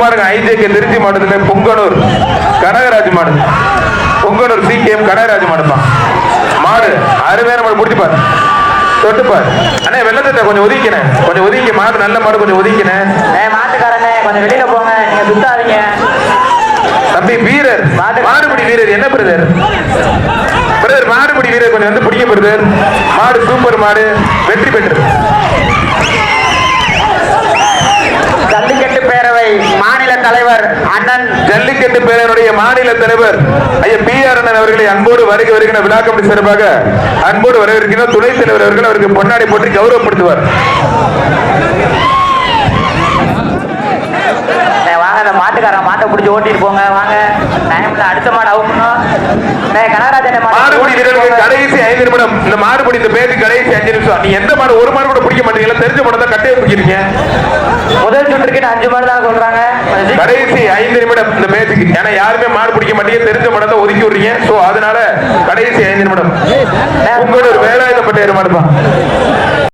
மாடுங்க ஐஜேகே திருச்சி மாவட்டத்துல பொங்கனூர் கனகராஜ் மாடு. Punganur C K M Kanagaraj மாடு அருமையான மாடு முடிச்சு பாரு தொட்டு பாரு அண்ணே வெள்ளத்தை கொஞ்சம் ஒதுக்கினேன் கொஞ்சம் ஒதுக்கி மாடு நல்ல மாடு கொஞ்சம் ஒதுக்கினேன் மாட்டுக்காரனே கொஞ்சம் வெளியில போங்க. நீங்க சுத்தாதீங்க. தம்பி வீரர். மாடுபிடி வீரர். என்ன பிரதர்? பிரதர் மாடுபிடி வீரர் கொஞ்சம் வந்து பிடிக்க பிரதர். மாடு சூப்பர் மாடு. வெற்றி பெற்று ஜல்லிக்கட்டு பேரவை மாநில தலைவர் அண்ணன் ஜல்லிக்கட்டு பேரனுடைய மாநில தலைவர் ஐயா பி ஆர் அண்ணன் அவர்களை அன்போடு வருகை வருகிற விழா கமிட்டி சார்பாக அன்போடு வரவேற்கிற துணைத் தலைவர் அவர்கள் அவருக்கு பொன்னாடை போற்றி கௌரவப்படுத்துவார். மாட்டுக்காரன் மாட்டை பிடிச்சி ஓட்டிட்டு போங்க வாங்க. டைம்ல அடுத்த மாடு அவுக்கணும் கனகராஜன் மாடுபிடி வீரர்களுக்கு கடைசி ஐந்து நிமிடம் இந்த மாடுபிடி இந்த பேருக்கு கடைசி அஞ்சு நிமிஷம். நீ எந்த மாடு ஒரு மாடு கூட பிடிக்க மாட்டீங்களா? தெரிஞ்ச மாடு தான் கட்டையை பிடிக்கிறீங்க. முதல் சுற்றுக்கு அஞ்சு மாடு தான் சொல்றாங்க. கடைசி ஐந்து ஏன்னா யாருமே மாடு பிடிக்க மாட்டீங்க தெரிஞ்ச மாடு தான் ஒதுக்கி விடுறீங்க. சோ அதனால கடைசி ஐந்து நிமிடம். உங்களோட வேலாயுதப்பட்ட ஏறு மாடுப்பா